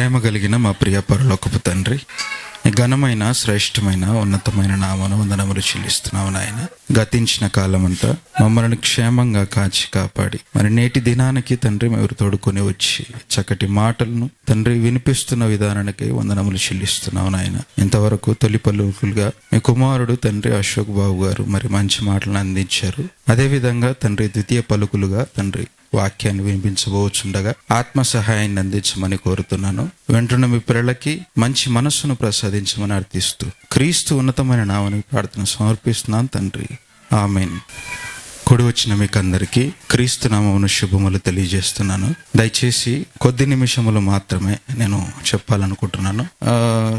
ప్రేమ కలిగిన మా ప్రియ పరలోకపు తండ్రి ఘనమైన శ్రేష్టమైన ఉన్నతమైన నామను వందనములు చెల్లిస్తున్నాము నాయన. గతించిన కాలమంతా మమ్మల్ని క్షేమంగా కాచి కాపాడి మరి నేటి దినానికి తండ్రి మీరు తోడుకొని వచ్చి చక్కటి మాటలను తండ్రి వినిపిస్తున్న విధానానికి వందనములు చెల్లిస్తున్నాము నాయన. ఇంతవరకు తొలి పలుకులుగా మీ కుమారుడు తండ్రి అశోక్ బాబు గారు మరి మంచి మాటలను అందించారు. అదేవిధంగా తండ్రి ద్వితీయ పలుకులుగా తండ్రి వాక్యాన్ని వినిపించబోచుండగా ఆత్మ సహాయాన్ని అందించమని కోరుతున్నాను. వెంటనే మీ పిల్లలకి మంచి మనస్సును ప్రసాదించమని అర్థిస్తూ క్రీస్తు ఉన్నతమైన నామని ప్రార్థన సమర్పిస్తున్నాను తండ్రి. ఆమెన్. కొడు వచ్చిన మీకు అందరికీ క్రీస్తు నామమును శుభములు తెలియజేస్తున్నాను. దయచేసి కొద్ది నిమిషములు మాత్రమే నేను చెప్పాలనుకుంటున్నాను.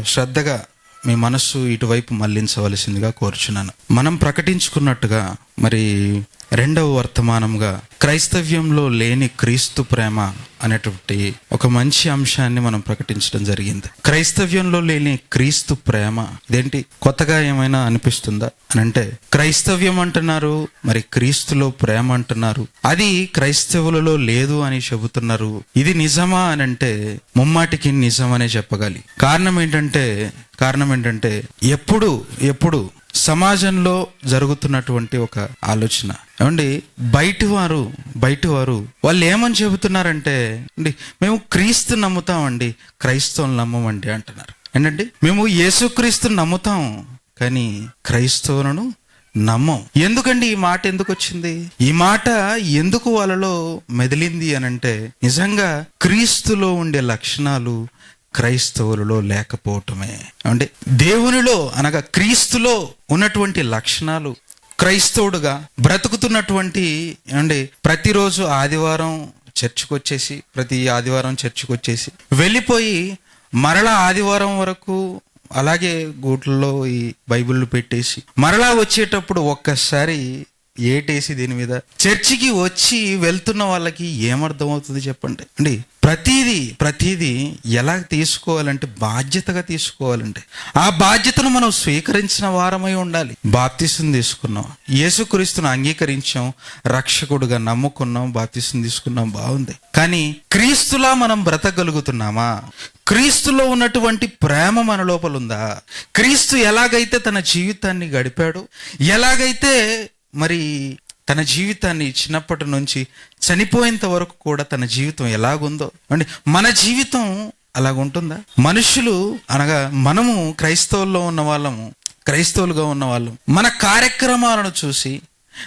శ్రద్ధగా మీ మనస్సు ఇటువైపు మళ్ళించవలసిందిగా కోరుచున్నాను. మనం ప్రకటించుకున్నట్టుగా మరి రెండవ వర్తమానంగా క్రైస్తవ్యంలో లేని క్రీస్తు ప్రేమ అనేటువంటి ఒక మంచి అంశాన్ని మనం ప్రకటించడం జరిగింది. క్రైస్తవ్యంలో లేని క్రీస్తు ప్రేమ ఇదేంటి? కొత్తగా ఏమైనా అనిపిస్తుందా? అని అంటే క్రైస్తవ్యం అంటున్నారు మరి క్రీస్తులో ప్రేమ అంటున్నారు. అది క్రైస్తవులలో లేదు అని చెబుతున్నారు. ఇది నిజమా అని అంటే ముమ్మాటికి నిజమనే చెప్పగాలి. కారణం ఏంటంటే కారణం ఏంటంటే ఎప్పుడు ఎప్పుడు సమాజంలో జరుగుతున్నటువంటి ఒక ఆలోచన. ఏమండి? బయటి వారు బయటి వారు వాళ్ళు ఏమని చెబుతున్నారంటే అండి మేము క్రీస్తు నమ్ముతామండి క్రైస్తవులు నమ్మమండి అంటున్నారు. ఏంటండి? మేము యేసుక్రీస్తు నమ్ముతాం కానీ క్రైస్తవులను నమ్మం. ఎందుకండి ఈ మాట ఎందుకు వచ్చింది ఈ మాట ఎందుకు వాళ్ళలో మెదిలింది అని అంటే నిజంగా క్రీస్తులో ఉండే లక్షణాలు క్రైస్తవులలో లేకపోవటమే. అంటే దేవునిలో అనగా క్రీస్తులో ఉన్నటువంటి లక్షణాలు క్రైస్తవుడుగా బ్రతుకుతున్నటువంటి అండి ప్రతిరోజు ఆదివారం చర్చికి వచ్చేసి ప్రతి ఆదివారం చర్చికి వచ్చేసి వెళ్ళిపోయి మరలా ఆదివారం వరకు అలాగే గూట్లలో ఈ బైబిళ్ళు పెట్టేసి మరలా వచ్చేటప్పుడు ఒక్కసారి ఏటేసి దీని మీద చర్చికి వచ్చి వెళ్తున్న వాళ్ళకి ఏమర్థం అవుతుంది చెప్పండి? అండి ప్రతిదీ ప్రతిదీ ఎలా తీసుకోవాలంటే బాధ్యతగా తీసుకోవాలంటే. ఆ బాధ్యతను మనం స్వీకరించిన వారమై ఉండాలి. బాప్తిసం తీసుకున్నాం. యేసుక్రీస్తును అంగీకరించాం. రక్షకుడుగా నమ్ముకున్నాం. బాప్తిసం తీసుకున్నాం. బాగుంది. కానీ క్రీస్తులా మనం బ్రతకగలుగుతున్నామా? క్రీస్తులో ఉన్నటువంటి ప్రేమ మన లోపల ఉందా? క్రీస్తు ఎలాగైతే తన జీవితాన్ని గడిపాడో? ఎలాగైతే మరి తన జీవితాన్ని చిన్నప్పటి నుంచి చనిపోయేంత వరకు కూడా తన జీవితం ఎలాగుందో. అంటే మన జీవితం అలాగుంటుందా? మనుషులు అనగా మనము క్రైస్తవుల్లో ఉన్న వాళ్ళము క్రైస్తవులుగా ఉన్న వాళ్ళం మన కార్యక్రమాలను చూసి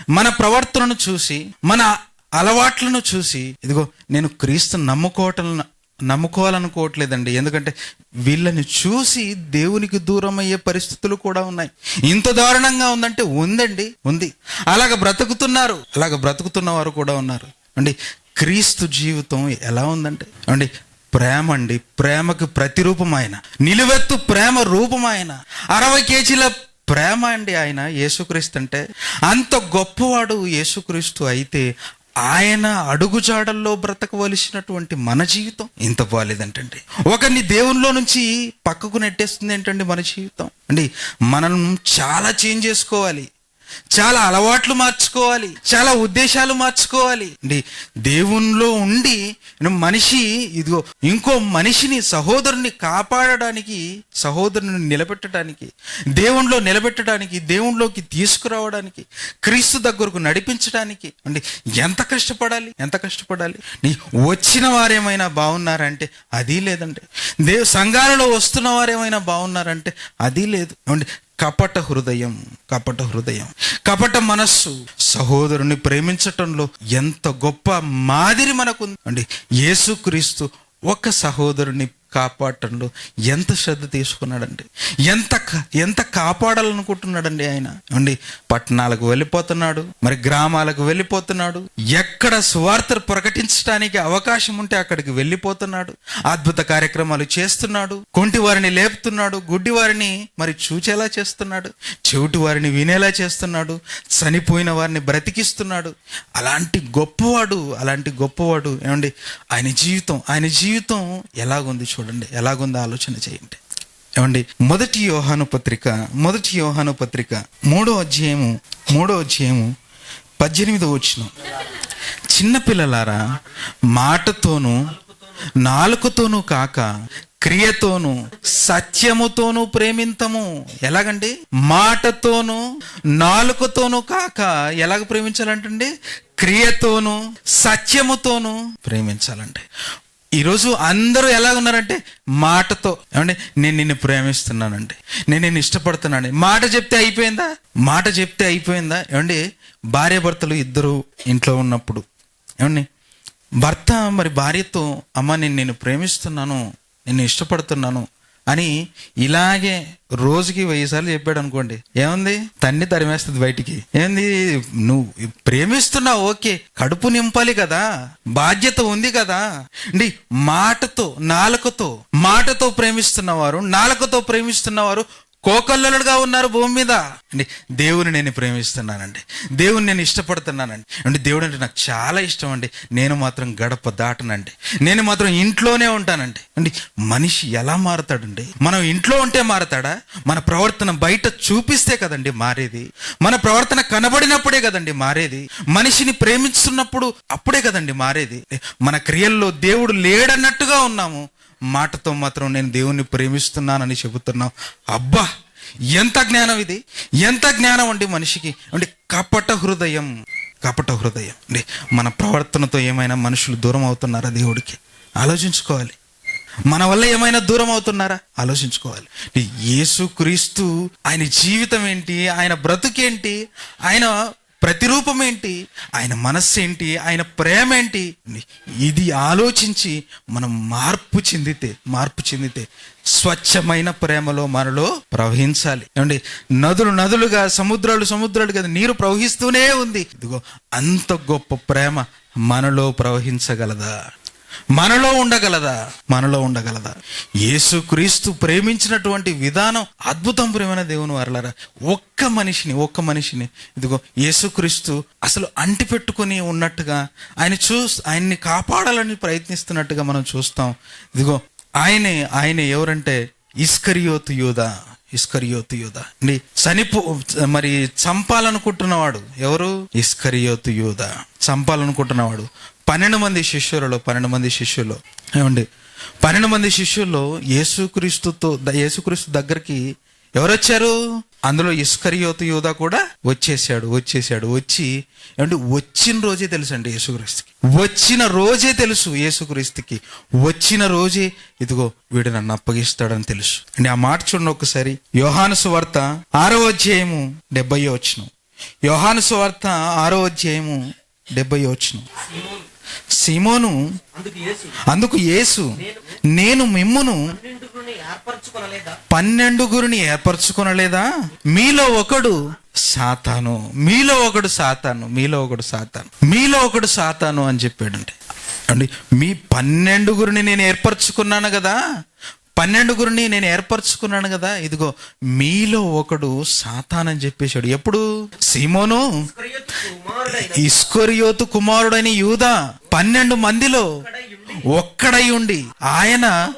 మన ప్రవర్తనను చూసి మన అలవాట్లను చూసి ఇదిగో నేను క్రీస్తు నమ్ముకోవటం నమ్ముకోవాలనుకోవట్లేదండి. ఎందుకంటే వీళ్ళని చూసి దేవునికి దూరం అయ్యే పరిస్థితులు కూడా ఉన్నాయి. ఇంత దారుణంగా ఉందంటే ఉందండి ఉంది. అలాగ బ్రతుకుతున్నారు అలాగ బ్రతుకుతున్న వారు కూడా ఉన్నారు. అండి క్రీస్తు జీవితం ఎలా ఉందంటే అండి ప్రేమ అండి. ప్రేమకు ప్రతిరూపం ఆయన నిలువెత్తు ప్రేమ రూపం ఆయన అరవై కేజీల ప్రేమ అండి ఆయన యేసుక్రీస్తు అంటే. అంత గొప్పవాడు యేసుక్రీస్తు అయితే ఆయన అడుగుజాడల్లో బ్రతకవలసినటువంటి మన జీవితం ఇంత బాగాలేదంటండి ఒకరిని దేవునిలో నుంచి పక్కకు నెట్టేస్తుంది ఏంటండి మన జీవితం? అండి మనం చాలా చేంజ్ చేసుకోవాలి. చాలా అలవాట్లు మార్చుకోవాలి చాలా ఉద్దేశాలు మార్చుకోవాలి. అండి దేవునిలో ఉండి మనిషి ఇదిగో ఇంకో మనిషిని సహోదరుని కాపాడడానికి సహోదరుని నిలబెట్టడానికి దేవునిలో నిలబెట్టడానికి దేవునిలోకి తీసుకురావడానికి క్రీస్తు దగ్గరకు నడిపించడానికి అండి ఎంత కష్టపడాలి ఎంత కష్టపడాలి? నీ వచ్చిన వారేమైనా బాగున్నారంటే అది లేదండి. దేవు సంఘాలలో వస్తున్న వారేమైనా బాగున్నారంటే అది లేదు. అండి కపట హృదయం కపట హృదయం. కపట మనస్సు సహోదరుని ప్రేమించటంలో ఎంత గొప్ప మాదిరి మనకు అండి యేసుక్రీస్తు ఒక సహోదరుని కాపాడటంలో ఎంత శ్రద్ధ తీసుకున్నాడండి? ఎంత ఎంత కాపాడాలనుకుంటున్నాడండి ఆయన? అండి పట్టణాలకు వెళ్ళిపోతున్నాడు మరి గ్రామాలకు వెళ్ళిపోతున్నాడు ఎక్కడ స్వార్థ ప్రకటించడానికి అవకాశం ఉంటే అక్కడికి వెళ్ళిపోతున్నాడు అద్భుత కార్యక్రమాలు చేస్తున్నాడు కొంటి వారిని లేపుతున్నాడు గుడ్డి వారిని మరి చూచేలా చేస్తున్నాడు చెవిటి వారిని వినేలా చేస్తున్నాడు చనిపోయిన వారిని బ్రతికిస్తున్నాడు. అలాంటి గొప్పవాడు అలాంటి గొప్పవాడు ఏమండి ఆయన జీవితం ఆయన జీవితం ఎలాగుంది చూడండి. ఎలాగుందో ఆలోచన చేయండి. ఏమండి? మొదటి యోహాను పత్రిక మొదటి యోహాను పత్రిక మూడో అధ్యాయము మూడో అధ్యాయము పద్దెనిమిదో వచ్చిన చిన్నపిల్లలారా మాటతోనూ నాలుకతోనూ కాక క్రియతోను సత్యముతోనూ ప్రేమింతము. ఎలాగండి? మాటతోను నాలుకతోనూ కాక ఎలాగ ప్రేమించాలంటండి? క్రియతోను సత్యముతోను ప్రేమించాలండి ఈరోజు అందరూ ఎలా ఉన్నారంటే మాటతో. ఏమంటే నేను నిన్ను ప్రేమిస్తున్నానండి. నేను నిన్ను ఇష్టపడుతున్నాను మాట చెప్తే అయిపోయిందా? మాట చెప్తే అయిపోయిందా? ఏమండి? భార్య భర్తలు ఇద్దరు ఇంట్లో ఉన్నప్పుడు. ఏమండి? భర్త మరి భార్యతో అమ్మ నేను నేను ప్రేమిస్తున్నాను. నిన్ను ఇష్టపడుతున్నాను. అని ఇలాగే రోజుకి వెయ్యి సార్లు చెప్పాడు అనుకోండి. ఏముంది? తన్ని తరిమేస్తుంది బయటికి. ఏంది నువ్వు ప్రేమిస్తున్నావు ఓకే. కడుపు నింపాలి కదా. బాధ్యత ఉంది కదా. అండి మాటతో నాలుకతో మాటతో ప్రేమిస్తున్నవారు నాలుకతో ప్రేమిస్తున్నవారు కోకొల్లలుగా ఉన్నారు భూమి మీద. అండి దేవుని నేను ప్రేమిస్తున్నానండి. దేవుని నేను ఇష్టపడుతున్నానండి. అంటే దేవుడు అంటే నాకు చాలా ఇష్టం అండి. నేను మాత్రం గడప దాటనండి. నేను మాత్రం ఇంట్లోనే ఉంటానండి. అండి మనిషి ఎలా మారతాడండి? మనం ఇంట్లో ఉంటే మారతాడా? మన ప్రవర్తన బయట చూపిస్తే కదండి మారేది. మన ప్రవర్తన కనబడినప్పుడే కదండి మారేది. మనిషిని ప్రేమిస్తున్నప్పుడు అప్పుడే కదండి మారేది. మన క్రియల్లో దేవుడు లేడన్నట్టుగా ఉన్నాము. మాటతో మాత్రం నేను దేవుణ్ణి ప్రేమిస్తున్నానని చెబుతున్నాం అబ్బా ఎంత జ్ఞానం ఇది? ఎంత జ్ఞానం అండి మనిషికి? అంటే కపట హృదయం. కపట హృదయం. అంటే మన ప్రవర్తనతో ఏమైనా మనుషులు దూరం అవుతున్నారా దేవుడికి? ఆలోచించుకోవాలి. మన వల్ల ఏమైనా దూరం అవుతున్నారా? ఆలోచించుకోవాలి. యేసు క్రీస్తు ఆయన జీవితం ఏంటి? ఆయన బ్రతుకేంటి? ఆయన ప్రతిరూపం ఏంటి? ఆయన మనస్సు ఏంటి? ఆయన ప్రేమ ఏంటి? ఇది ఆలోచించి మనం మార్పు చెందితే మార్పు చెందితే స్వచ్ఛమైన ప్రేమలో మనలో ప్రవహించాలి. ఏమండి? నదులు నదులుగా సముద్రాలు సముద్రాలు కదా నీరు ప్రవహిస్తూనే ఉంది. ఇదిగో అంత గొప్ప ప్రేమ మనలో ప్రవహించగలదా? మనలో ఉండగలదా? మనలో ఉండగలదా? యేసుక్రీస్తు ప్రేమించినటువంటి విధానం అద్భుతం ప్రేమైన దేవుని వారలారా. ఒక్క మనిషిని ఒక్క మనిషిని ఇదిగో యేసుక్రీస్తు అసలు అంటిపెట్టుకుని ఉన్నట్టుగా ఆయన చూ ఆయన్ని కాపాడాలని ప్రయత్నిస్తున్నట్టుగా మనం చూస్తాం. ఇదిగో ఆయనే ఆయన ఎవరంటే ఇస్కరియోతు యూధ ఇస్కరియోతు యూధ అండి చనిపో మరి చంపాలనుకుంటున్నవాడు ఎవరు? ఇస్కరియోతు యూధ చంపాలనుకుంటున్నవాడు పన్నెండు మంది శిష్యులలో పన్నెండు మంది శిష్యులు. ఏమండి? పన్నెండు మంది శిష్యుల్లో యేసుక్రీస్తుతో యేసుక్రీస్తు దగ్గరికి ఎవరొచ్చారు? అందులో ఇస్కరియోతు యోధ కూడా వచ్చేసాడు వచ్చేసాడు వచ్చి ఏమంటే వచ్చిన రోజే తెలుసు అండి యేసుక్రీస్తుకి. వచ్చిన రోజే తెలుసు యేసుక్రీస్తుకి. వచ్చిన రోజే ఇదిగో వీడు నన్ను అప్పగిస్తాడని తెలుసు. అండి ఆ మాట చూడండి ఒకసారి. యోహాను సువార్త ఆరో అధ్యాయము డెబ్బై వచ్చిన యోహాను సువార్త ఆరో అధ్యాయము డెబ్బై వచ్చిన సీమోను అందుకు యేసు. నేను మిమ్మును పన్నెండుగురిని ఏర్పరచుకొనలేదా? మీలో ఒకడు సాతాను మీలో ఒకడు సాతాను మీలో ఒకడు సాతాను మీలో ఒకడు సాతాను అని చెప్పాడండి అండి మీ పన్నెండుగురిని నేను ఏర్పరచుకున్నాను కదా పన్నెండుగురిని నేను ఏర్పరచుకున్నాను కదా ఇదిగో మీలో ఒకడు సాతానని చెప్పేశాడు. ఎప్పుడు? సీమోను? ఇస్కొరియోతు కుమారుడైన యూదా పన్నెండు మందిలో ఒక్కడై ఉండి ఆయన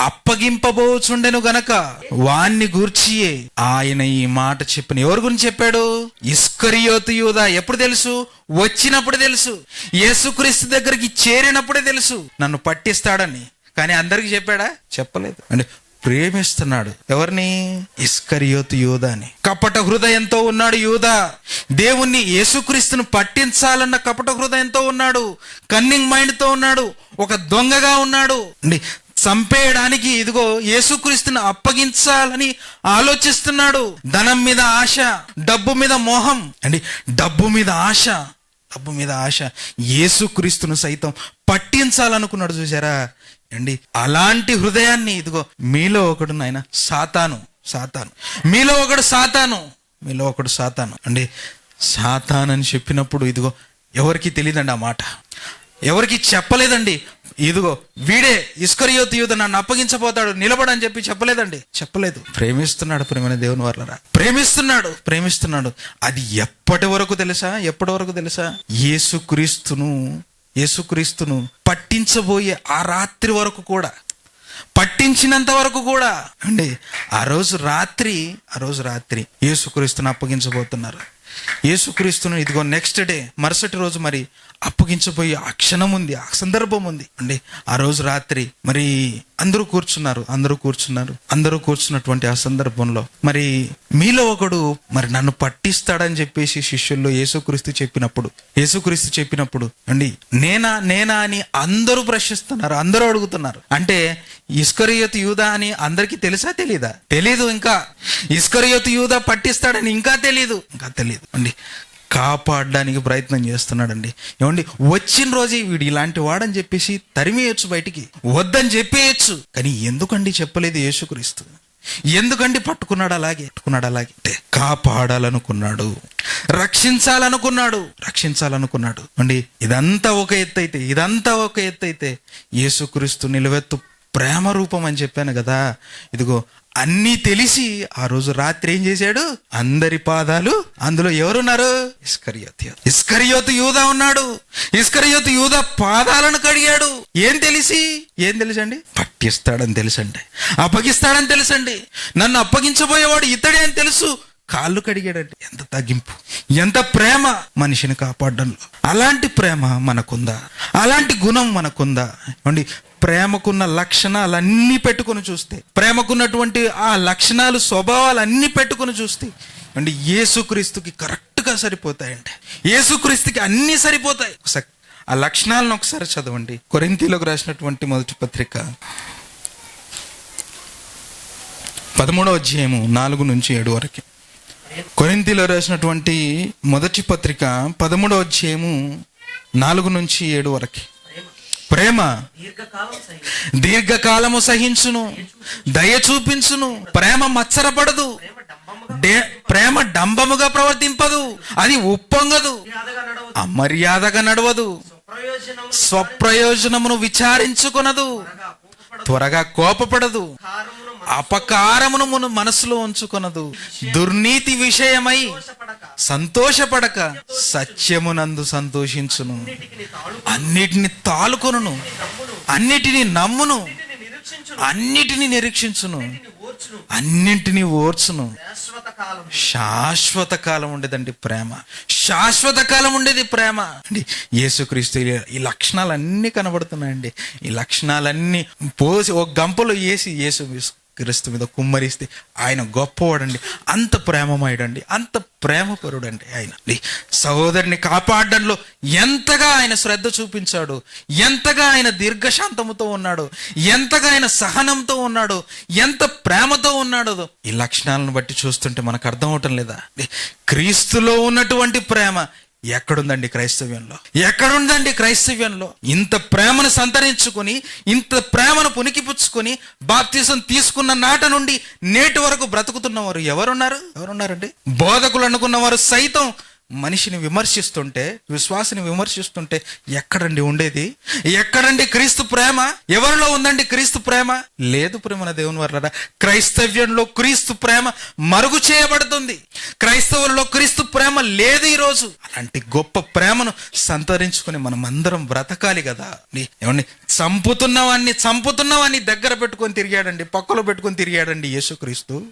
అప్పగింపబోచుండెను గనక వాణ్ణి గూర్చియే ఆయన ఈ మాట చెప్పిన. ఎవరి గురించి చెప్పాడు? ఇస్కరియోతు యూదా. ఎప్పుడు తెలుసు? వచ్చినప్పుడు తెలుసు. యేసుక్రీస్తు దగ్గరికి చేరినప్పుడే తెలుసు. నన్ను పట్టిస్తాడని. కానీ అందరికి చెప్పాడా? చెప్పలేదు. అంటే ప్రేమిస్తున్నాడు. ఎవరిని? ఇస్కరియోతు యూదాని. కపట హృదయంతో ఉన్నాడు యూదా. దేవుణ్ణి యేసుక్రీస్తును పట్టించాలన్న కపట హృదయంతో ఉన్నాడు. కన్నింగ్ మైండ్తో ఉన్నాడు. ఒక దొంగగా ఉన్నాడు. అండి చంపేయడానికి ఇదిగో యేసుక్రీస్తుని అప్పగించాలని ఆలోచిస్తున్నాడు. ధనం మీద ఆశ డబ్బు మీద మోహం. అండి డబ్బు మీద ఆశ. డబ్బు మీద ఆశ యేసుక్రీస్తును సైతం పట్టించాలనుకున్నాడు చూసారా అండి అలాంటి హృదయాన్ని ఇదిగో మీలో ఒకడు నాయన సాతాను సాతాను. మీలో ఒకడు సాతాను మీలో ఒకడు సాతాను. అండి సాతాన్ అని చెప్పినప్పుడు ఇదిగో ఎవరికి తెలియదండి ఆ మాట. ఎవరికి చెప్పలేదండి ఇదిగో వీడే ఇస్కరియోతు యూద నన్ను అప్పగించబోతాడు నిలబడని చెప్పి చెప్పలేదండి. చెప్పలేదు. ప్రేమిస్తున్నాడు ప్రేమైన దేవుని వాళ్ళరా ప్రేమిస్తున్నాడు. ప్రేమిస్తున్నాడు. అది ఎప్పటి వరకు తెలుసా? ఎప్పటి వరకు తెలుసా? యేసుక్రీస్తును యేసుక్రీస్తును పట్టించబోయే ఆ రాత్రి వరకు కూడా. పట్టించినంత వరకు కూడా. అండి ఆ రోజు రాత్రి ఆ రోజు రాత్రి యేసుక్రీస్తును అప్పగించబోతున్నారు. యేసుక్రీస్తును ఇదిగో నెక్స్ట్ డే మరుసటి రోజు మరి అప్పగించబోయే ఆ క్షణం ఉంది ఆ సందర్భం ఉంది. అండి ఆ రోజు రాత్రి మరి అందరూ కూర్చున్నారు అందరూ కూర్చున్నారు అందరూ కూర్చున్నటువంటి ఆ సందర్భంలో మరి మీలో ఒకడు మరి నన్ను పట్టిస్తాడని చెప్పేసి శిష్యుల్లో యేసుక్రీస్తు చెప్పినప్పుడు యేసుక్రీస్తు చెప్పినప్పుడు అండి నేనా నేనా అని అందరూ ప్రశ్నిస్తున్నారు అందరూ అడుగుతున్నారు. అంటే ఇస్కరియోతు యూదా అని అందరికీ తెలుసా తెలీదా? తెలీదు ఇంకా. ఇస్కరియోతు యూదా పట్టిస్తాడని ఇంకా తెలీదు. ఇంకా తెలీదు. అండి కాపాడడానికి ప్రయత్నం చేస్తున్నాడండి. ఏమండి? వచ్చిన రోజే వీడు ఇలాంటి వాడని చెప్పేసి తరిమేయచ్చు బయటికి. వద్దని చెప్పేయచ్చు. కానీ ఎందుకండి చెప్పలేదు యేసుక్రీస్తు? ఎందుకండి పట్టుకున్నాడు అలాగే? పట్టుకున్నాడు అలాగే. అంటే కాపాడాలనుకున్నాడు. రక్షించాలనుకున్నాడు. రక్షించాలనుకున్నాడు. అండి ఇదంతా ఒక ఎత్తు అయితే ఇదంతా ఒక ఎత్తు అయితే యేసుక్రీస్తు నిలువెత్తు ప్రేమ రూపం అని చెప్పాను కదా. ఇదిగో అన్నీ తెలిసి ఆ రోజు రాత్రి ఏం చేశాడు? అందరి పాదాలు అందులో ఎవరున్నారు? ఇస్కరియోత్. ఇస్కరియోత్ యూదా ఉన్నాడు. ఇస్కరియోత్ యూదా పాదాలను కడిగాడు. ఏం తెలిసి? ఏం తెలుసండి? పట్టిస్తాడని తెలుసండి. అప్పగిస్తాడని తెలుసండి. నన్ను అప్పగించబోయేవాడు ఇతడే అని తెలుసు. కాళ్ళు కడిగాడండి ఎంత తగ్గింపు. ఎంత ప్రేమ మనిషిని కాపాడడంలో. అలాంటి ప్రేమ మనకుందా? అలాంటి గుణం మనకుందా? అండి ప్రేమకున్న లక్షణాలన్నీ పెట్టుకొని చూస్తే ప్రేమకున్నటువంటి ఆ లక్షణాలు స్వభావాలు అన్నీ పెట్టుకొని చూస్తే అంటే యేసుక్రీస్తుకి కరెక్ట్గా సరిపోతాయండి యేసుక్రీస్తుకి అన్నీ సరిపోతాయి. ఒకసారి ఆ లక్షణాలను ఒకసారి చదవండి. కొరింతీలోకి రాసినటువంటి మొదటి పత్రిక పదమూడవ అధ్యాయము నాలుగు నుంచి ఏడు వరకు. కొరింతిలో రాసినటువంటి మొదటి పత్రిక పదమూడవ అధ్యాయము నాలుగు నుంచి ఏడు వరకు. ప్రేమ దీర్ఘకాలము సహించును. దయ చూపించును. ప్రేమ మత్సరపడదు. ప్రేమ డంబముగా ప్రవర్తింపదు. అది ఉప్పొంగదు. అమర్యాదగా నడవదు. స్వప్రయోజనం స్వప్రయోజనమును విచారించుకొనదు. త్వరగా కోపపడదు. అపకారమును మన మనసులో ఉంచుకొనదు. దుర్నీతి విషయమై సంతోషపడక సత్యమునందు సంతోషించును. అన్నిటిని తాలుకొనును. అన్నిటిని నమ్మును. అన్నిటిని నిరీక్షించును. అన్నింటినీ ఓర్చును. శాశ్వత కాలం ఉండేదండి ప్రేమ. శాశ్వత కాలం ఉండేది ప్రేమ. అండి యేసుక్రీస్తు ఈ- ఈ లక్షణాలన్నీ కనబడుతున్నాయండి. ఈ లక్షణాలన్నీ పోసి ఒక గంపలో వేసి యేసు క్రీస్తు మీద కుమ్మరిస్తే ఆయన గొప్పవాడండి. అంత ప్రేమమయుడండి. అంత ప్రేమపరుడండి ఆయన. సహోదరిని కాపాడడంలో ఎంతగా ఆయన శ్రద్ధ చూపించాడు. ఎంతగా ఆయన దీర్ఘశాంతముతో ఉన్నాడు. ఎంతగా ఆయన సహనంతో ఉన్నాడు. ఎంత ప్రేమతో ఉన్నాడో. ఈ లక్షణాలను బట్టి చూస్తుంటే మనకు అర్థం అవటం లేదా? క్రీస్తులో ఉన్నటువంటి ప్రేమ ఎక్కడుందండి క్రైస్తవ్యంలో? ఎక్కడుందండి క్రైస్తవ్యంలో? ఇంత ప్రేమను సంతరించుకొని ఇంత ప్రేమను పునికిపుచ్చుకొని బాప్తీసం తీసుకున్న నాట నుండి నేటి వరకు బ్రతుకుతున్నవారు ఎవరున్నారు? ఎవరున్నారండి? బోధకులు అనుకున్న వారు సైతం మనిషిని విమర్శిస్తుంటే విశ్వాసని విమర్శిస్తుంటే ఎక్కడండి ఉండేది? ఎక్కడండి క్రీస్తు ప్రేమ? ఎవరిలో ఉందండి క్రీస్తు ప్రేమ? లేదు ప్రేమన దేవుని వల్ల క్రైస్తవ్యంలో క్రీస్తు ప్రేమ మరుగు చేయబడుతుంది. క్రైస్తవుల్లో క్రీస్తు ప్రేమ లేదు ఈరోజు. అలాంటి గొప్ప ప్రేమను సంతరించుకుని మనం అందరం బ్రతకాలి కదా. ఏమండి చంపుతున్నవాన్ని చంపుతున్నవాన్ని దగ్గర పెట్టుకొని తిరిగాడండి పక్కలో పెట్టుకొని తిరిగాడండి యేసుక్రీస్తు.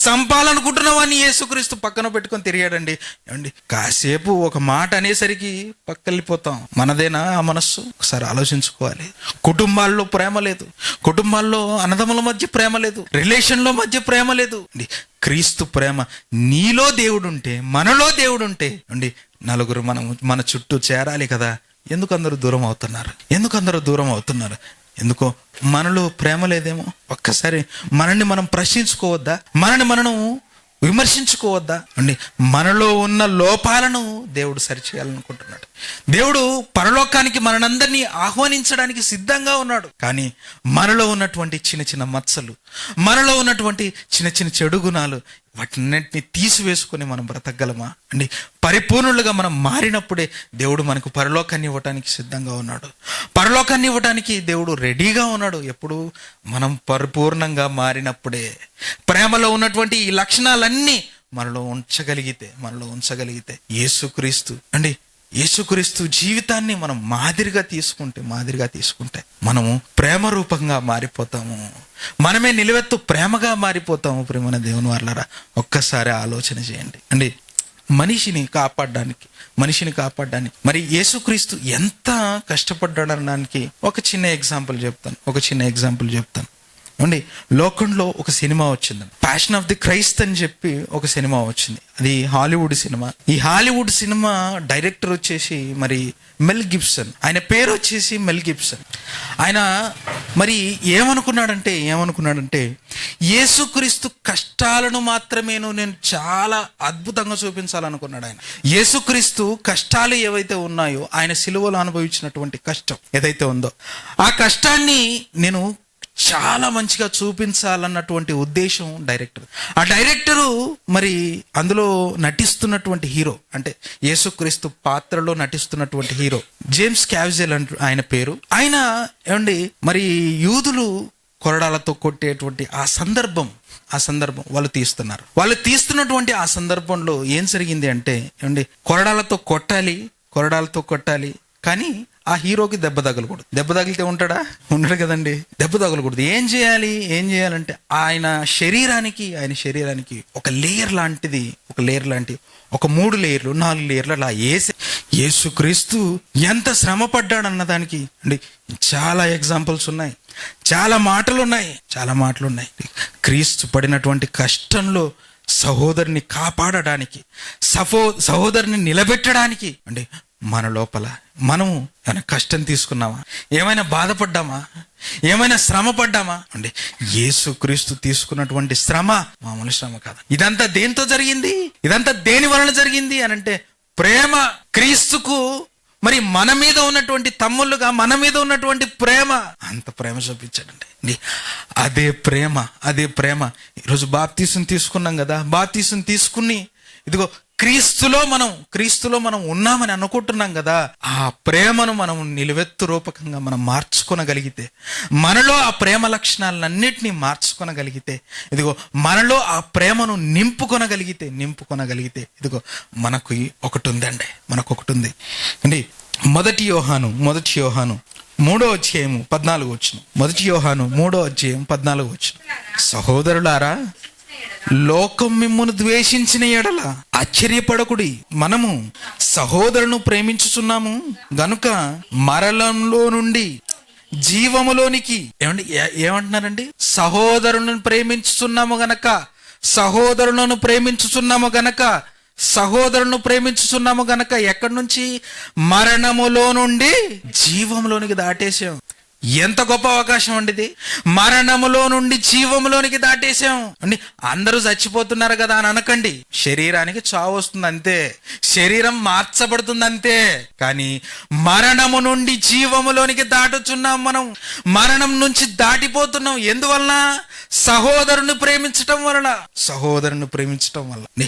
చంపాలనుకుంటున్న వాడిని యేసుక్రీస్తు పక్కన పెట్టుకొని తిరిగాడండి. ఏమండి కాసేపు ఒక మాట అనేసరికి పక్కవెళ్ళిపోతాం మనదేనా ఆ మనస్సు? ఒకసారి ఆలోచించుకోవాలి. కుటుంబాల్లో ప్రేమ లేదు. కుటుంబాల్లో అన్నదమ్ముల మధ్య ప్రేమ లేదు. రిలేషన్లో మధ్య ప్రేమ లేదు. అండి క్రీస్తు ప్రేమ నీలో దేవుడుంటే మనలో దేవుడుంటే అండి నలుగురు మనం మన చుట్టూ చేరాలి కదా. ఎందుకు అందరూ దూరం అవుతున్నారు? ఎందుకు అందరూ దూరం అవుతున్నారు? ఎందుకో మనలో ప్రేమ లేదేమో? ఒక్కసారి మనల్ని మనం ప్రశ్నించుకోవద్దా? మనల్ని మనం విమర్శించుకోవద్దా? అండి మనలో ఉన్న లోపాలను దేవుడు సరిచేయాలనుకుంటున్నాడు. దేవుడు పరలోకానికి మనందరినీ ఆహ్వానించడానికి సిద్ధంగా ఉన్నాడు. కానీ మనలో ఉన్నటువంటి చిన్న చిన్న మచ్చలు మనలో ఉన్నటువంటి చిన్న చిన్న చెడు గుణాలు వాటినన్నింటినీ తీసివేసుకొని మనం బ్రతకగలమా? అండి పరిపూర్ణులుగా మనం మారినప్పుడే దేవుడు మనకు పరలోకాన్ని ఇవ్వటానికి సిద్ధంగా ఉన్నాడు. పరలోకాన్ని ఇవ్వటానికి దేవుడు రెడీగా ఉన్నాడు. ఎప్పుడు మనం పరిపూర్ణంగా మారినప్పుడే. ప్రేమలో ఉన్నటువంటి ఈ లక్షణాలన్నీ మనలో ఉంచగలిగితే మనలో ఉంచగలిగితే యేసుక్రీస్తు అండి యేసుక్రీస్తు జీవితాన్ని మనం మాదిరిగా తీసుకుంటే మాదిరిగా తీసుకుంటే మనము ప్రేమ రూపంగా మారిపోతాము. మనమే నిలువెత్తు ప్రేమగా మారిపోతాము ప్రేమన దేవుని వాళ్ళరా ఒక్కసారి ఆలోచన చేయండి. అండి మనిషిని కాపాడడానికి మనిషిని కాపాడడానికి మరి యేసుక్రీస్తు ఎంత కష్టపడ్డాడనడానికి ఒక చిన్న ఎగ్జాంపుల్ చెప్తాను ఒక చిన్న ఎగ్జాంపుల్ చెప్తాను. ఏమండి లోకంలో ఒక సినిమా వచ్చింది. ప్యాషన్ ఆఫ్ ది క్రైస్ట్ అని చెప్పి ఒక సినిమా వచ్చింది. అది హాలీవుడ్ సినిమా. ఈ హాలీవుడ్ సినిమా డైరెక్టర్ వచ్చేసి మరి మెల్ గిబ్సన్ ఆయన పేరు వచ్చేసి మెల్ గిబ్సన్ ఆయన మరి ఏమనుకున్నాడంటే ఏమనుకున్నాడంటే యేసుక్రీస్తు కష్టాలను మాత్రమేను నేను చాలా అద్భుతంగా చూపించాలనుకున్నాడు ఆయన. యేసుక్రీస్తు కష్టాలు ఏవైతే ఉన్నాయో ఆయన సిలువలో అనుభవించినటువంటి కష్టం ఏదైతే ఉందో ఆ కష్టాన్ని నేను చాలా మంచిగా చూపించాలన్నటువంటి ఉద్దేశం డైరెక్టర్ ఆ డైరెక్టరు మరి అందులో నటిస్తున్నటువంటి హీరో అంటే యేసుక్రీస్తు పాత్రలో నటిస్తున్నటువంటి హీరో జేమ్స్ క్యావిజెల్ అంటు ఆయన పేరు. ఆయన ఏమండి మరి యూదులు కొరడాలతో కొట్టేటువంటి ఆ సందర్భం ఆ సందర్భం వాళ్ళు తీస్తున్నారు. వాళ్ళు తీస్తున్నటువంటి ఆ సందర్భంలో ఏం జరిగింది అంటే ఏమండి కొరడాలతో కొట్టాలి కొరడాలతో కొట్టాలి కానీ ఆ హీరోకి దెబ్బ తగలకూడదు. దెబ్బ తగిలితే ఉంటాడా? ఉండడు కదండి. దెబ్బ తగలకూడదు. ఏం చేయాలి? ఏం చేయాలంటే ఆయన శరీరానికి ఆయన శరీరానికి ఒక లేయర్ లాంటిది ఒక లేయర్ లాంటి ఒక మూడు లేయర్లు నాలుగు లేయర్లు అలా వేసి యేసుక్రీస్తు ఎంత శ్రమ పడ్డాడన్న దానికి అండి చాలా ఎగ్జాంపుల్స్ ఉన్నాయి. చాలా మాటలు ఉన్నాయి చాలా మాటలు ఉన్నాయి క్రీస్తు పడినటువంటి కష్టంలో సహోదరుని కాపాడడానికి సహో సహోదరుని నిలబెట్టడానికి అంటే మన లోపల. మనము ఏమైనా కష్టం తీసుకున్నామా? ఏమైనా బాధపడ్డామా? ఏమైనా శ్రమ పడ్డామా? అంటే యేసుక్రీస్తు తీసుకున్నటువంటి శ్రమ మామూలు శ్రమ కాదు. ఇదంతా దేంతో జరిగింది? ఇదంతా దేని వలన జరిగింది అని అంటే ప్రేమ క్రీస్తుకు మరి మన మీద ఉన్నటువంటి తమ్ముళ్ళుగా మన మీద ఉన్నటువంటి ప్రేమ. అంత ప్రేమ చూపించాడండి అదే ప్రేమ అదే ప్రేమ. ఈరోజు బాప్తీసుని తీసుకున్నాం కదా. బాప్తీసుని తీసుకుని ఇదిగో క్రీస్తులో మనం క్రీస్తులో మనం ఉన్నామని అనుకుంటున్నాం కదా ఆ ప్రేమను మనం నిలువెత్తు రూపకంగా మనం మార్చుకొనగలిగితే మనలో ఆ ప్రేమ లక్షణాలన్నింటినీ మార్చుకొనగలిగితే ఇదిగో మనలో ఆ ప్రేమను నింపుకొనగలిగితే నింపుకొనగలిగితే ఇదిగో మనకు ఒకటి ఉందండి మనకు ఒకటి ఉంది అండి మొదటి యోహాను మొదటి యోహాను మూడో అధ్యాయము పద్నాలుగు వచ్చిన మొదటి యోహాను మూడో అధ్యాయం పద్నాలుగు వచ్చిన సహోదరులారా లోకం మిమ్మును ద్వేషించిన ఎడల ఆశ్చర్యపడకుడి. మనము సహోదరును ప్రేమించుచున్నాము. గనుక మరణంలో నుండి జీవములోనికి ఏమండి ఏమంటున్నారండి? సహోదరులను ప్రేమించుచున్నాము గనక సహోదరులను ప్రేమించుచున్నాము గనక సహోదరును ప్రేమించుచున్నాము గనక ఎక్కడి నుంచి? మరణములో నుండి జీవంలోనికి దాటేసాం ఎంత గొప్ప అవకాశం ఉండేది మరణములో నుండి జీవములోనికి దాటేసాం అండి అందరూ చచ్చిపోతున్నారు కదా అని అనకండి. శరీరానికి చావు వస్తుంది అంతే. శరీరం మార్చబడుతుంది అంతే. కానీ మరణము నుండి జీవములోనికి దాటుచున్నాం మనం. మరణం నుంచి దాటిపోతున్నాం. ఎందువలన? సహోదరుని ప్రేమించటం వలన. సహోదరుని ప్రేమించటం వల్ల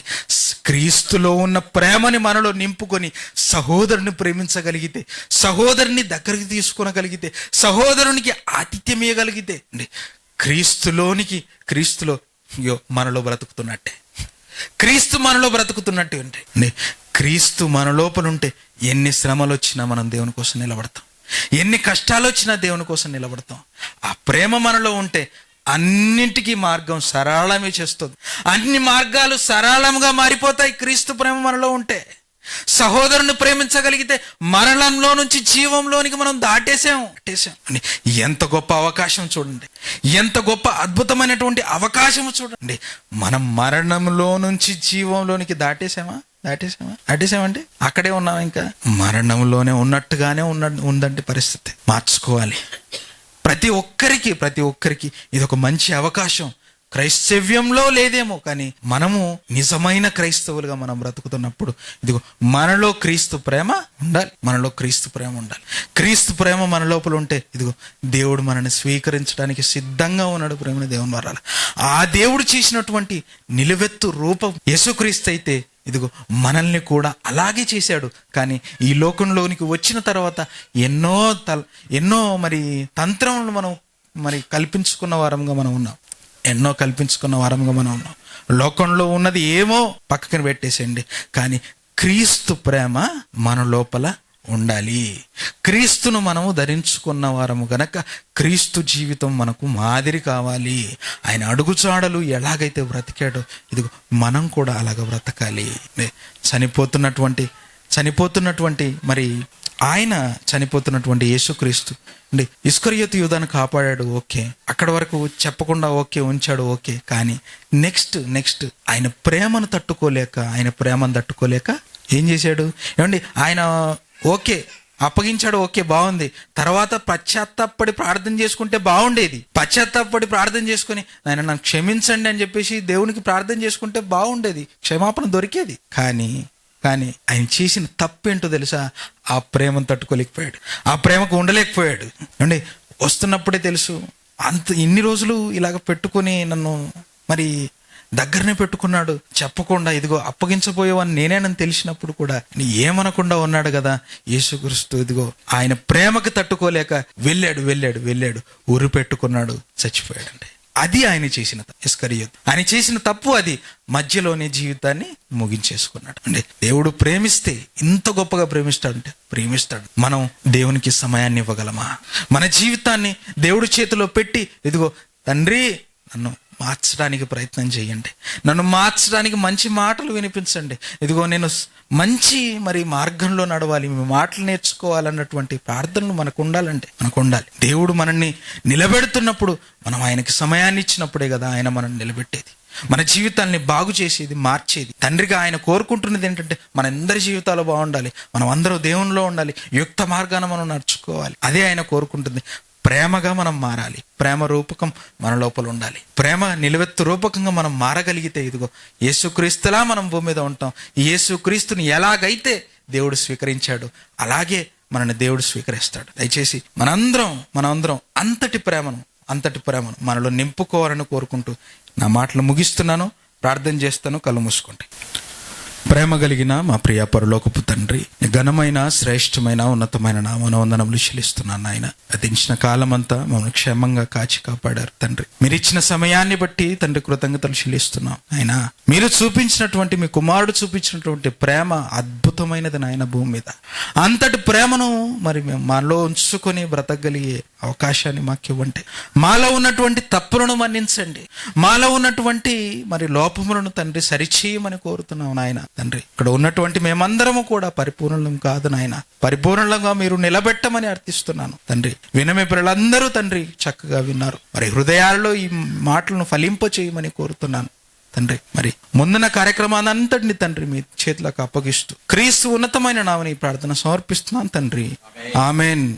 క్రీస్తులో ఉన్న ప్రేమని మనలో నింపుకొని సహోదరుని ప్రేమించగలిగితే సహోదరుని దగ్గరికి తీసుకొనగలిగితే సహోదరునికి ఆతిథ్యం ఇవ్వగలిగితే క్రీస్తులోనికి క్రీస్తులో అయ్యో మనలో బ్రతుకుతున్నట్టే. క్రీస్తు మనలో బ్రతుకుతున్నట్టు అంటే క్రీస్తు మన లోపల ఉంటే ఎన్ని శ్రమలు వచ్చినా మనం దేవుని కోసం నిలబడతాం. ఎన్ని కష్టాలు వచ్చినా దేవుని కోసం నిలబడతాం. ఆ ప్రేమ మనలో ఉంటే అన్నింటికీ మార్గం సరళమే చేస్తుంది. అన్ని మార్గాలు సరళంగా మారిపోతాయి క్రీస్తు ప్రేమ మనలో ఉంటే. సహోదరుని ప్రేమించగలిగితే మరణంలో నుంచి జీవంలోనికి మనం దాటేసాం దాటేసాం ఎంత గొప్ప అవకాశం చూడండి. ఎంత గొప్ప అద్భుతమైనటువంటి అవకాశం చూడండి. మనం మరణంలో నుంచి జీవంలోనికి దాటేసామా దాటేసామా దాటేసామండి అక్కడే ఉన్నాం ఇంకా. మరణంలోనే ఉన్నట్టుగానే ఉన్న ఉందండి పరిస్థితి. మార్చుకోవాలి. ప్రతి ఒక్కరికి ప్రతి ఒక్కరికి ఇది ఒక మంచి అవకాశం. క్రైస్తవ్యంలో లేదేమో కానీ మనము నిజమైన క్రైస్తవులుగా మనం బ్రతుకుతున్నప్పుడు ఇదిగో మనలో క్రీస్తు ప్రేమ ఉండాలి మనలో క్రీస్తు ప్రేమ ఉండాలి. క్రీస్తు ప్రేమ మన లోపల ఉంటే ఇదిగో దేవుడు మనల్ని స్వీకరించడానికి సిద్ధంగా ఉన్నాడు ప్రేమని దేవుని వరాల. ఆ దేవుడు చేసినటువంటి నిలువెత్తు రూపం యేసుక్రీస్తు అయితే ఇదిగో మనల్ని కూడా అలాగే చేశాడు. కానీ ఈ లోకంలోనికి వచ్చిన తర్వాత ఎన్నో తల ఎన్నో మరి తంత్రములను మనం మరి కల్పించుకున్న వారంగా మనం ఉన్నాం. ఎన్నో కల్పించుకున్న వారంగా మనం ఉన్నాం. లోకంలో ఉన్నది ఏమో పక్కన పెట్టేసేయండి. కానీ క్రీస్తు ప్రేమ మన లోపల ఉండాలి. క్రీస్తును మనము ధరించుకున్న వారము గనక క్రీస్తు జీవితం మనకు మాదిరి కావాలి. ఆయన అడుగుచాడలు ఎలాగైతే బ్రతికాడో ఇదిగో మనం కూడా అలాగ బ్రతకాలి. చనిపోతున్నటువంటి చనిపోతున్నటువంటి మరి ఆయన చనిపోతున్నటువంటి యేసుక్రీస్తు. అంటే ఇస్కరియోతు యుధాన్ని కాపాడాడు ఓకే. అక్కడ వరకు చెప్పకుండా ఓకే ఉంచాడు ఓకే. కానీ నెక్స్ట్ నెక్స్ట్ ఆయన ప్రేమను తట్టుకోలేక ఆయన ప్రేమను తట్టుకోలేక ఏం చేశాడు? ఏమండి ఆయన ఓకే అప్పగించాడు ఓకే బాగుంది. తర్వాత పశ్చాత్తాపడి ప్రార్థన చేసుకుంటే బాగుండేది. పశ్చాత్తాపడి ప్రార్థన చేసుకుని ఆయన నన్ను క్షమించండి అని చెప్పేసి దేవునికి ప్రార్థన చేసుకుంటే బాగుండేది. క్షమాపణ దొరికేది. కానీ కానీ ఆయన చేసిన తప్పేంటో తెలుసా? ఆ ప్రేమను తట్టుకోలేకపోయాడు. ఆ ప్రేమకు ఉండలేకపోయాడు. అండి వస్తున్నప్పుడే తెలుసు. అంత ఇన్ని రోజులు ఇలాగ పెట్టుకొని నన్ను మరి దగ్గరనే పెట్టుకున్నాడు. చెప్పకుండా ఇదిగో అప్పగించబోయేవని నేనేనని తెలిసినప్పుడు కూడా నీ ఏమనకుండా ఉన్నాడు కదా? యేసుక్రీస్తు ఇదిగో ఆయన ప్రేమకి తట్టుకోలేక వెళ్ళాడు వెళ్ళాడు వెళ్ళాడు. ఉరి పెట్టుకున్నాడు చచ్చిపోయాడండి. అది ఆయన చేసిన ఇస్కరియోత్. ఆయన చేసిన తప్పు అది మధ్యలోనే జీవితాన్ని ముగించేసుకున్నాడు. అంటే దేవుడు ప్రేమిస్తే ఇంత గొప్పగా ప్రేమిస్తాడంటే ప్రేమిస్తాడు. మనం దేవునికి సమయాన్ని ఇవ్వగలమా? మన జీవితాన్ని దేవుడి చేతిలో పెట్టి ఇదిగో తండ్రి నన్ను మార్చడానికి ప్రయత్నం చేయండి. నన్ను మార్చడానికి మంచి మాటలు వినిపించండి. ఇదిగో నేను మంచి మరి మార్గంలో నడవాలి. మీ మాటలు నేర్చుకోవాలన్నటువంటి ప్రార్థనలు మనకు ఉండాలంటే మనకు ఉండాలి. దేవుడు మనల్ని నిలబెడుతున్నప్పుడు మనం ఆయనకి సమయాన్ని ఇచ్చినప్పుడే కదా ఆయన మనల్ని నిలబెట్టేది. మన జీవితాన్ని బాగు చేసేది మార్చేది. తండ్రిగా ఆయన కోరుకుంటున్నది ఏంటంటే మనందరి జీవితాలు బాగుండాలి. మనం అందరూ దేవునిలో ఉండాలి. యుక్త మార్గాన మనం నడుచుకోవాలి. అదే ఆయన కోరుకుంటుంది. ప్రేమగా మనం మారాలి. ప్రేమ రూపకం మన లోపల ఉండాలి. ప్రేమ నిలువెత్తు రూపకంగా మనం మారగలిగితే ఇదిగో యేసుక్రీస్తులా మనం భూమి మీద ఉంటాం. యేసుక్రీస్తుని ఎలాగైతే దేవుడు స్వీకరించాడు అలాగే మనల్ని దేవుడు స్వీకరిస్తాడు. దయచేసి మనందరం మనందరం అంతటి ప్రేమను అంతటి ప్రేమను మనలో నింపుకోవాలని కోరుకుంటూ నా మాటలు ముగిస్తున్నాను. ప్రార్థన చేస్తాను. కళ్ళు మూసుకోండి. ప్రేమ కలిగిన మా ప్రియ పరలోకపు తండ్రి ఘనమైన శ్రేష్టమైన ఉన్నతమైన నామన వందనములు చెల్లిస్తున్నాను నాయన. గతించిన కాలం అంతా మమ్మల్ని క్షేమంగా కాచి కాపాడారు తండ్రి. మీరు ఇచ్చిన సమయాన్ని బట్టి తండ్రి కృతజ్ఞతలు చెల్లిస్తున్నాం ఆయన మీరు చూపించినటువంటి మీ కుమారుడు చూపించినటువంటి ప్రేమ అద్భుత. అద్భుతమైనది నాయన భూమి మీద. అంతటి ప్రేమను మరి మేము మాలో ఉంచుకొని బ్రతకగలిగే అవకాశాన్ని మాకు ఇవ్వండి మాలో ఉన్నటువంటి తప్పులను మన్నించండి. మాలో ఉన్నటువంటి మరి లోపములను తండ్రి సరిచేయమని కోరుతున్నాం నాయన. తండ్రి ఇక్కడ ఉన్నటువంటి మేమందరము కూడా పరిపూర్ణం కాదు నాయన. పరిపూర్ణంగా మీరు నిలబెట్టమని అర్థిస్తున్నాను. తండ్రి వినమే పిల్లలందరూ తండ్రి చక్కగా విన్నారు. మరి హృదయాల్లో ఈ మాటలను ఫలింప చేయమని కోరుతున్నాను. తండ్రి మరి ముందున్న కార్యక్రమాన్ని అంతటిని తండ్రి మీ చేతులకు అప్పగిస్తూ క్రీస్తు ఉన్నతమైన నామని ప్రార్థన సమర్పిస్తున్నాను తండ్రి. ఆమెన్.